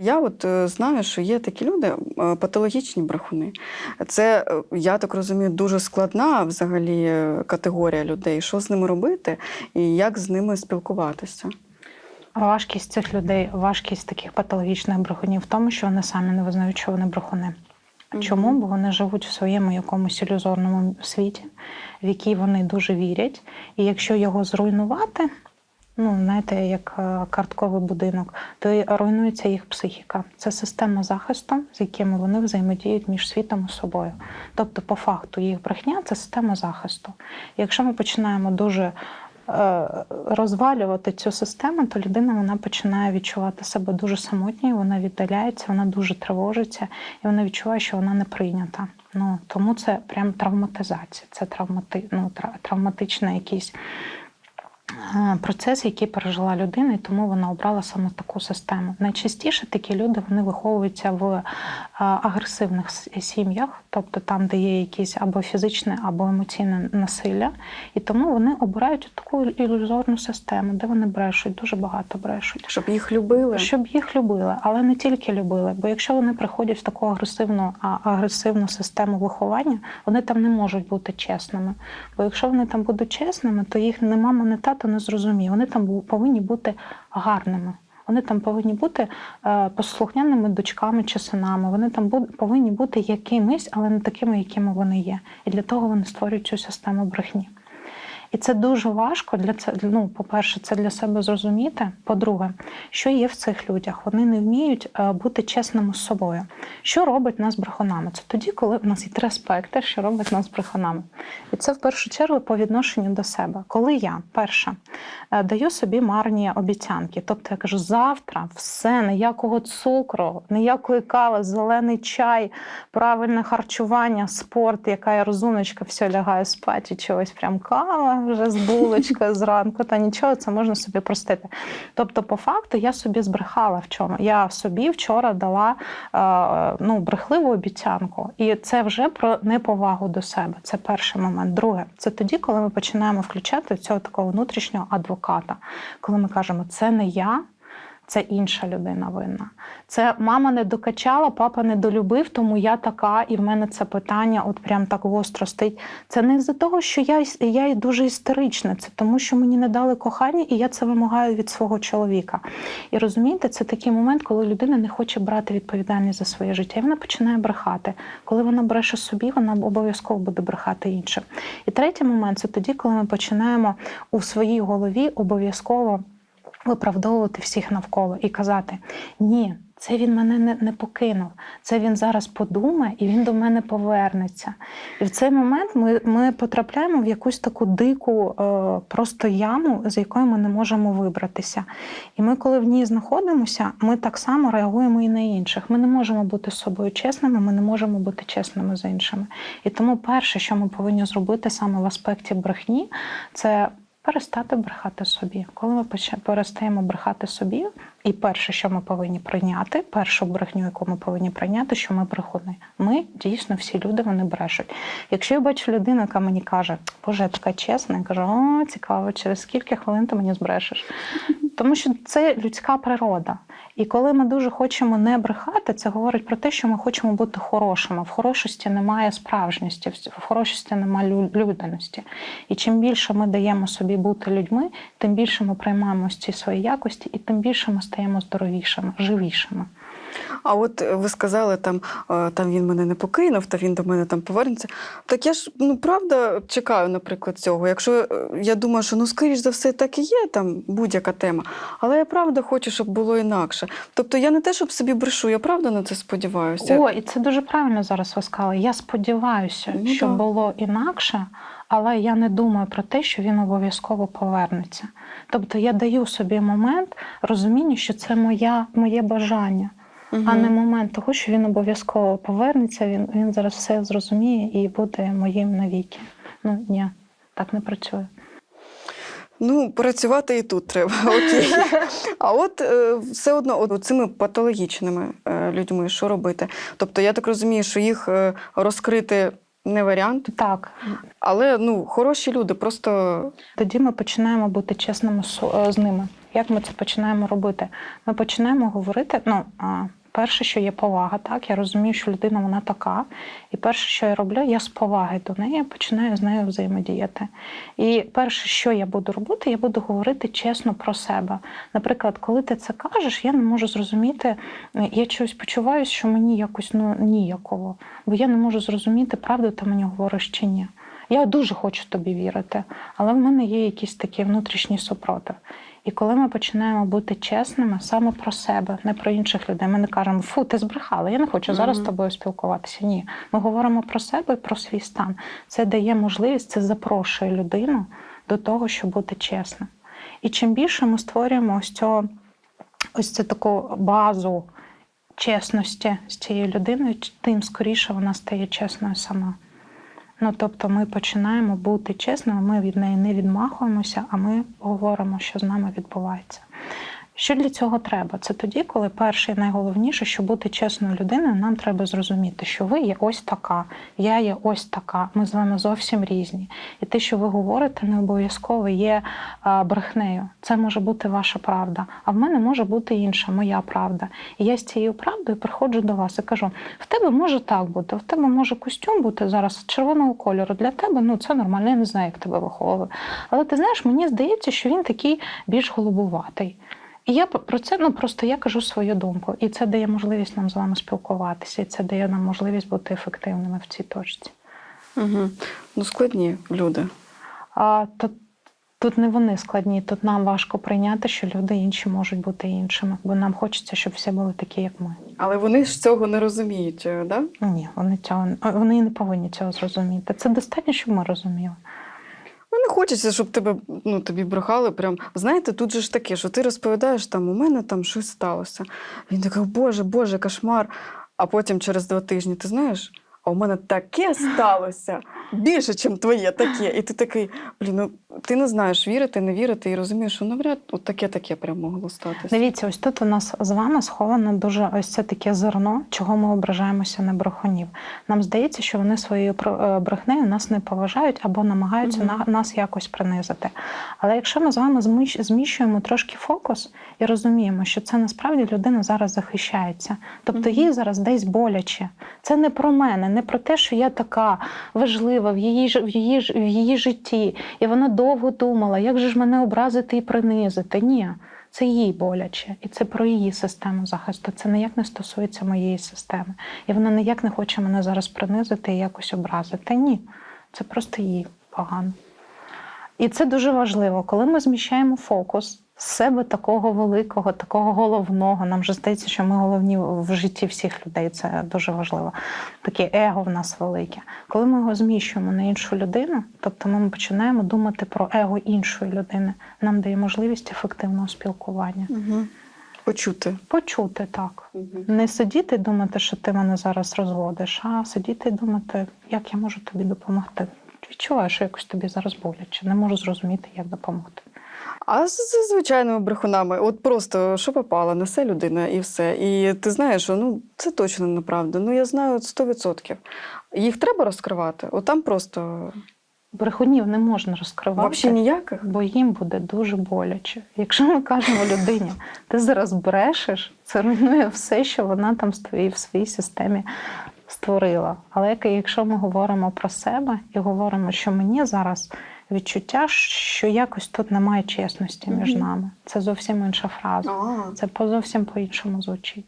Я от е, знаю, що є такі люди, е, патологічні брехуни. Це, е, я так розумію, дуже складна взагалі категорія людей. Що з ними робити і як з ними спілкуватися? Важкість цих людей, важкість таких патологічних брехунів в тому, що вони самі не визнають, що вони брехуни. Чому? Бо вони живуть в своєму якомусь ілюзорному світі, в який вони дуже вірять. І якщо його зруйнувати, ну знаєте, як е, картковий будинок, то руйнується їх психіка. Це система захисту, з якими вони взаємодіють між світом і собою. Тобто, по факту, їх брехня це система захисту. Якщо ми починаємо дуже е, розвалювати цю систему, то людина вона починає відчувати себе дуже самотньою, вона віддаляється, вона дуже тривожиться, і вона відчуває, що вона не прийнята. Ну тому це прям травматизація, це травмати, ну, тра- травматичний якийсь е, процес, який пережила людина, і тому вона обрала саме таку систему. Найчастіше такі люди вони виховуються в е, агресивних сім'ях, тобто там, де є якесь або фізичне, або емоційне насилля, і тому вони обирають таку ілюзорну систему, де вони брешуть, дуже багато брешуть. Щоб їх любили? Щоб їх любили, але не тільки любили. Бо якщо вони приходять в таку агресивну, а, агресивну систему виховання, вони там не можуть бути чесними. Бо якщо вони там будуть чесними, то їх не мама, не зрозуміє. Вони там повинні бути гарними. Вони там повинні бути е, послухняними дочками чи синами. Вони там повинні бути якимись, але не такими, якими вони є. І для того вони створюють цю систему брехні. І це дуже важко для це. Ну, по-перше, це для себе зрозуміти. По-друге, що є в цих людях? Вони не вміють е, бути чесними з собою. Що робить нас брехунами? Це тоді, коли в нас є три аспекти, що робить нас брехунами. І це в першу чергу по відношенню до себе. Коли я перша е, даю собі марні обіцянки, тобто я кажу, завтра все, ніякого цукру, ніякої кави, зелений чай, правильне харчування, спорт, яка я розумничка, все лягаю спати, чогось прям кава вже з булочка зранку, та нічого, це можна собі простити. Тобто, по факту, я собі збрехала в чому. Я собі вчора дала е, ну, брехливу обіцянку. І це вже про неповагу до себе. Це перший момент. Друге, це тоді, коли ми починаємо включати цього такого внутрішнього адвоката, коли ми кажемо, це не я. Це інша людина винна. Це мама не докачала, папа не долюбив, тому я така, і в мене це питання от прям так гостро стоїть. Це не з-за того, що я, я дуже істерична, це тому, що мені не дали кохання, і я це вимагаю від свого чоловіка. І розумієте, це такий момент, коли людина не хоче брати відповідальність за своє життя. І вона починає брехати. Коли вона бреше собі, вона обов'язково буде брехати іншим. І третій момент це тоді, коли ми починаємо у своїй голові обов'язково виправдовувати всіх навколо і казати: ні, це він мене не, не покинув. Це він зараз подумає і він до мене повернеться. І в цей момент ми, ми потрапляємо в якусь таку дику е, просто яму, з якої ми не можемо вибратися. І ми, коли в ній знаходимося, ми так само реагуємо і на інших. Ми не можемо бути з собою чесними, ми не можемо бути чесними з іншими. І тому перше, що ми повинні зробити саме в аспекті брехні, це перестати брехати собі. Коли ми перестаємо брехати собі, і перше, що ми повинні прийняти, першу брехню, яку ми повинні прийняти, що ми брехуни. Ми дійсно всі люди вони брешуть. Якщо я бачу людину, яка мені каже, Боже, я така чесна, я кажу, о, цікаво, через скільки хвилин ти мені збрешеш. Тому що це людська природа. І коли ми дуже хочемо не брехати, це говорить про те, що ми хочемо бути хорошими. В хорошості немає справжності, в хорошості немає лю- людяності. І чим більше ми даємо собі бути людьми, тим більше ми приймаємо ці свої якості, і тим більше ми стаємо здоровішими, живішими. А от е, ви сказали, там, е, там він мене не покинув, та він до мене там повернеться. Так я ж ну правда чекаю, наприклад, цього. Якщо е, я думаю, що ну скоріш за все так і є там будь-яка тема, але я правда хочу, щоб було інакше. Тобто я не те, щоб собі брешу, я правда на це сподіваюся. О, і це дуже правильно зараз ви сказали. Я сподіваюся, Ну, що да. було інакше, але я не думаю про те, що він обов'язково повернеться. Тобто я даю собі момент розуміння, що це моя, моє бажання, Мгм. а не момент того, що він обов'язково повернеться, він, він зараз все зрозуміє і буде моїм навіки. Ну ні, так не працює. Ну, працювати і тут треба. Окей. А от е, все одно, от цими патологічними е, людьми, що робити? Тобто, я так розумію, що їх е, розкрити не варіант, Так, але ну, хороші люди, просто тоді ми починаємо бути чесними з, з ними. Як ми це починаємо робити? Ми починаємо говорити. Ну перше, що є повага, так я розумію, що людина вона така. І перше, що я роблю, я з поваги до неї починаю з нею взаємодіяти. І перше, що я буду робити, я буду говорити чесно про себе. Наприклад, коли ти це кажеш, я не можу зрозуміти, я чогось почуваюся, що мені якось ну ніяково, бо я не можу зрозуміти, правду ти мені говориш чи ні. Я дуже хочу тобі вірити, але в мене є якісь такі внутрішні супротив. І коли ми починаємо бути чесними саме про себе, не про інших людей, ми не кажемо фу, ти збрехала, я не хочу зараз з Мгм. тобою спілкуватися. Ні, ми говоримо про себе і про свій стан. Це дає можливість, це запрошує людину до того, щоб бути чесним. І чим більше ми створюємо ось цього, ось цю таку базу чесності з цією людиною, тим скоріше вона стає чесною сама. Ну, тобто ми починаємо бути чесними, ми від неї не відмахуємося, а ми говоримо, що з нами відбувається. Що для цього треба? Це тоді, коли перше і найголовніше, щоб бути чесною людиною, нам треба зрозуміти, що ви є ось така, я є ось така, ми з вами зовсім різні. І те, що ви говорите, не обов'язково є брехнею. Це може бути ваша правда, а в мене може бути інша, моя правда. І я з цією правдою приходжу до вас і кажу: в тебе може так бути, в тебе може костюм бути зараз червоного кольору. Для тебе ну це нормально, я не знаю, як тебе виховували. Але ти знаєш, мені здається, що він такий більш голубуватий. І я про це ну просто я кажу свою думку, і це дає можливість нам з вами спілкуватися, і це дає нам можливість бути ефективними в цій точці. Угу. Ну, складні люди. А тут, тут не вони складні, тут нам важко прийняти, що люди інші можуть бути іншими, бо нам хочеться, щоб всі були такі, як ми. Але вони ж цього не розуміють, е, да? Ні, вони цього вони не повинні цього зрозуміти. Це достатньо, щоб ми розуміли. Ну, не хочеться, щоб тебе ну, тобі брехали. Прям знаєте, тут же ж таке, що ти розповідаєш, там у мене там щось сталося. Він такий, Боже, Боже, кошмар. А потім через два тижні, ти знаєш, а у мене таке сталося більше, ніж твоє таке. І ти такий, блін, ну ти не знаєш, вірити, не вірити, і розумієш, що навряд от таке-таке прям могло статися. Дивіться, ось тут у нас з вами сховано дуже ось це таке зерно, чого ми ображаємося на брехунів. Нам здається, що вони своєю е, брехнею нас не поважають або намагаються на нас якось принизити. Але якщо ми з вами зміщуємо трошки фокус і розуміємо, що це насправді людина зараз захищається, тобто їй зараз десь боляче. Це не про мене, не про те, що я така важлива в її в її в її житті, і вона довго думала, як же ж мене образити і принизити. Ні. Це їй боляче, і це про її систему захисту. Це ніяк не стосується моєї системи. І вона ніяк не хоче мене зараз принизити і якось образити. Ні, це просто їй погано. І це дуже важливо, коли ми зміщаємо фокус з себе такого великого, такого головного. Нам же здається, що ми головні в житті всіх людей. Це дуже важливо. Таке его в нас велике. Коли ми його зміщуємо на іншу людину, тобто ми починаємо думати про его іншої людини, нам дає можливість ефективного спілкування. Угу. Почути. Почути так. Угу. Не сидіти і думати, що ти мене зараз розводиш, а сидіти і думати, як я можу тобі допомогти. Відчуваю, що якось тобі зараз боляче, не можу зрозуміти, як допомогти. А з, з звичайними брехунами, от просто що попало, несе людина і все. І ти знаєш, що ну це точно неправда. Ну я знаю 100%. Їх треба розкривати. От там просто Брехунів не можна розкривати, взагалі ніяких. бо їм буде дуже боляче. Якщо ми кажемо людині, ти зараз брешеш, це руйнує все, що вона там в твоїй- в своїй системі створила. Але як- якщо ми говоримо про себе і говоримо, що мені зараз відчуття, що якось тут немає чесності між нами, це зовсім інша фраза. Це по зовсім по-іншому звучить.